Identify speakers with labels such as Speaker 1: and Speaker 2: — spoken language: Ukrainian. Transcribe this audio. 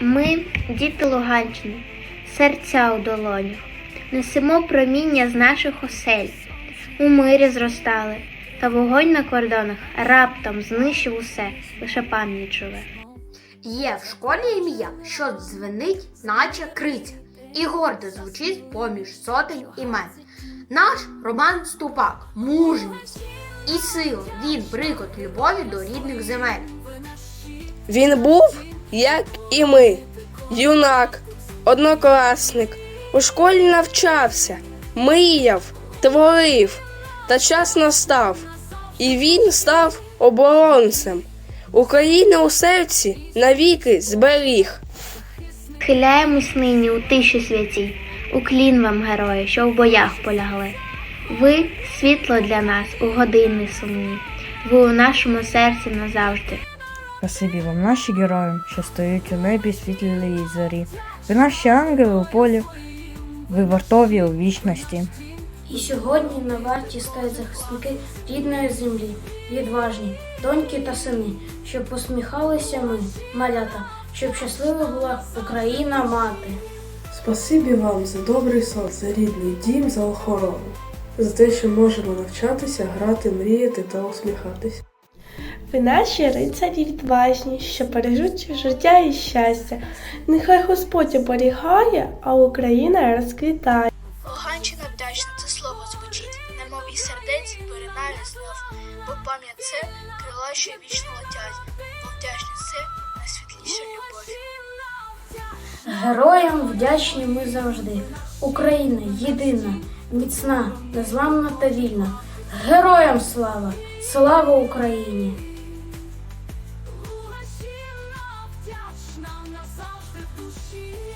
Speaker 1: Ми, діти Луганщини, серця у долонях, несемо проміння з наших осель. У мирі зростали, та вогонь на кордонах раптом знищив усе, лише пам'ять живе.
Speaker 2: Є в школі ім'я, що дзвенить, наче криця, і гордо звучить поміж сотень імен. Наш Роман Ступак, мужність і сила, він прикот любові до рідних земель.
Speaker 3: Він був, як і ми, юнак, однокласник, у школі навчався, мріяв, творив, та час настав, і він став оборонцем. України у серці навіки зберіг.
Speaker 1: Схиляємось нині у тиші святій, уклін вам, герої, що в боях полягли. Ви світло для нас у години сумні, ви у нашому серці назавжди.
Speaker 4: Спасибі вам, наші герої, що стоять у небі світлої зорі. Ви наші ангели у полі, ви вартові у вічності.
Speaker 5: І сьогодні на варті стоять захисники рідної землі, відважні, доньки та сини, щоб посміхалися ми, малята, щоб щаслива була Україна мати.
Speaker 6: Спасибі вам за добрий сон, за рідний дім, за охорону, за те, що можемо навчатися, грати, мріяти та усміхатися.
Speaker 7: Ви наші рицарі відважні, що бережуть життя і щастя. Нехай Господь оберігає, а Україна розквітає.
Speaker 8: Луганщина вдячна це слово звучить, немов із сердець виринає знов, бо пам'ять це крила, що вічно летять, бо вдячність це найсвітліша любов.
Speaker 5: Героям вдячні ми завжди. Україна єдина, міцна, незламна та вільна. Героям слава! Слава Україні! exausta do X.